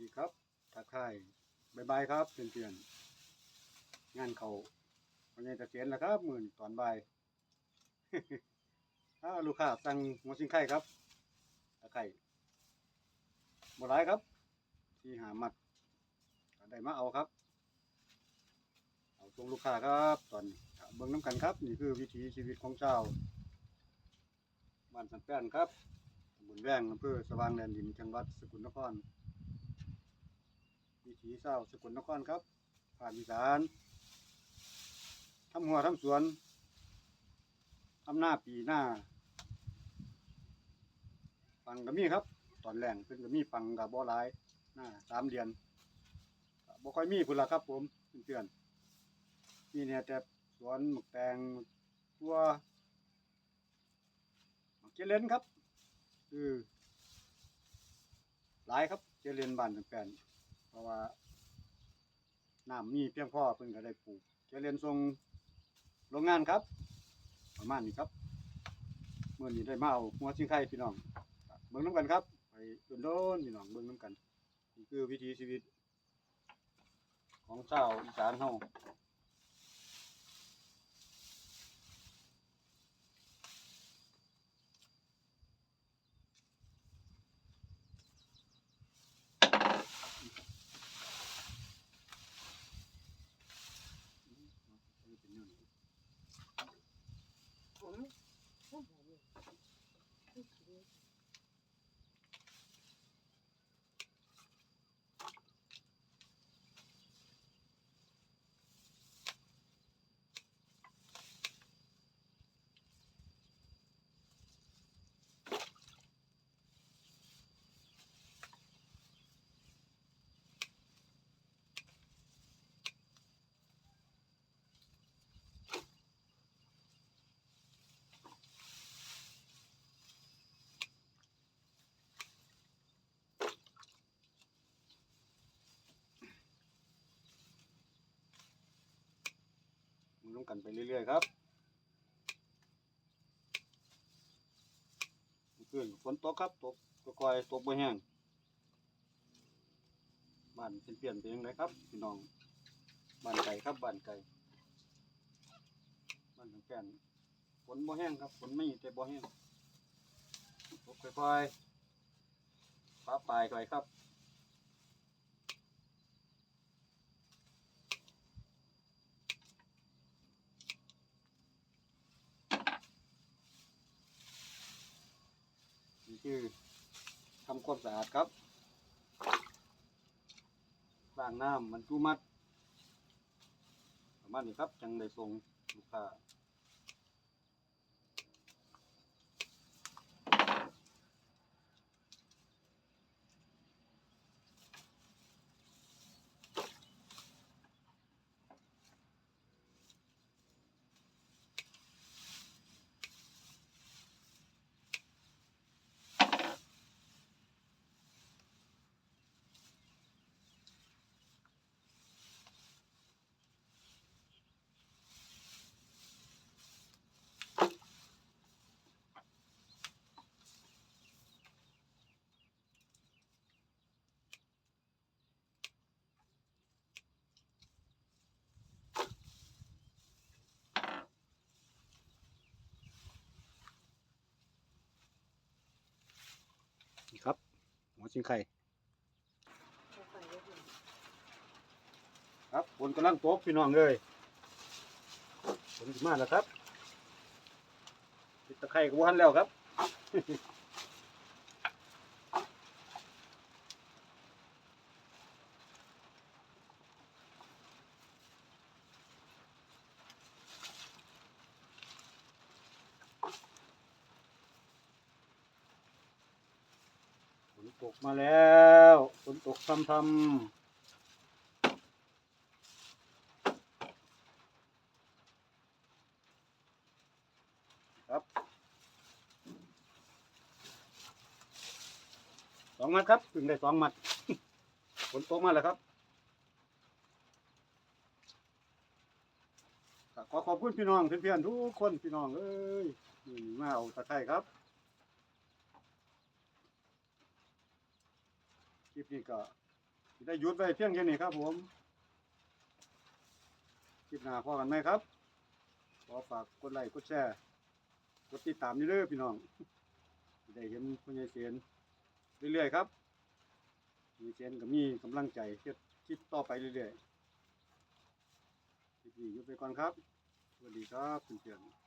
ดีครับทักทายบายบายครับเพื่อนๆงานเขาวันนี้จะเสียนแล้วครับมื่นตอนบ่ายถ้าลูกค้าสั่งหัวชิงไข่ครับตะไคร่บ่หลายครับ ที่หามัดก็ได้มาเอาครับ เอาตรงลูกค้าครับ ตอนเบิ่งน้ำกันครับ นี่คือวิถีชีวิตของเจ้าบ้านสันแป้นครับตำบลแว้งอำเภอสว่างแดนดินจังหวัดสกลนคร ถีเศร้าสกลนครครับ ผ่านอีสานทำหัวทำสวนทำหน้าปีหน้า ปังก็มีครับ ตอนแรงเพิ่นก็มีปังกับบ่หลายหน้าสามเดือนบ่ค่อยมีพุ่นละครับ ผมเพื่อนมีเนี่ยแต่สวนหมกแตงตัวหมกเจริญครับ คือหลายครับเจริญบานแปลน เพราะว่าน้ำมีเพียงพอเพิ่นก็ได้ปลูกเรียนทรงโรงงานครับ ประมาณนี้ครับเมื่อนี้ได้มาเอาหัวชิงไข่พี่น้องเบิ่งน้ำกันครับ ไปโดนๆพี่น้องเบิ่งน้ำกันนี่คือวิถีชีวิต ของชาวอีสานเฮาเป็นแนวนี้ มั นต้องกันไปเรื่อยๆครับเพื่อนฝนตกครับตกก็กอยตกบ่แห้งบ้านเป็นเปลี่ยนไปยังไงครับพี่น้องบ้านไก่ครับบ้านไก่บ้านของแก่นฝนบ่แห้งครับฝนไม่แต่บ่แห้งตกค่อยๆฟ้าปลายค่อยครับ นี่ คือทำความสะอาดครับล้างน้ำมันจูมัดประมาณนี้ครับ จังได้ส่งลูกค้า ชิงไข่ครับฝนกำลังตกพี่น้องเลยฝนมาแล้วครับติดตะไคร่กบวันแล้วครับ ตกมาแล้วฝนตกทำทำครับสองมัดครับถึงได้สองมัดฝนตกมาแล้วครับขอขอบคุณพี่น้องเพื่อนๆทุกคนพี่น้องเอ้ยมาเอาตะไคร้ครับ คลิปนี้ก็ได้หยุดไว้เพียงแค่นี้ครับผม คลิปหน้าพอกันไหมครับ ขอฝากกดไลค์กดแชร์กดติดตามนี่เด้อพี่น้อง ได้เห็นผู้ใหญ่เสียนเรื่อยๆครับผู้ใหญ่เสียนก็มีกำลังใจเฮ็ดคลิปต่อไปเรื่อยๆคลิปนี้หยุดไปก่อนครับสวัสดีครับเพื่อนๆ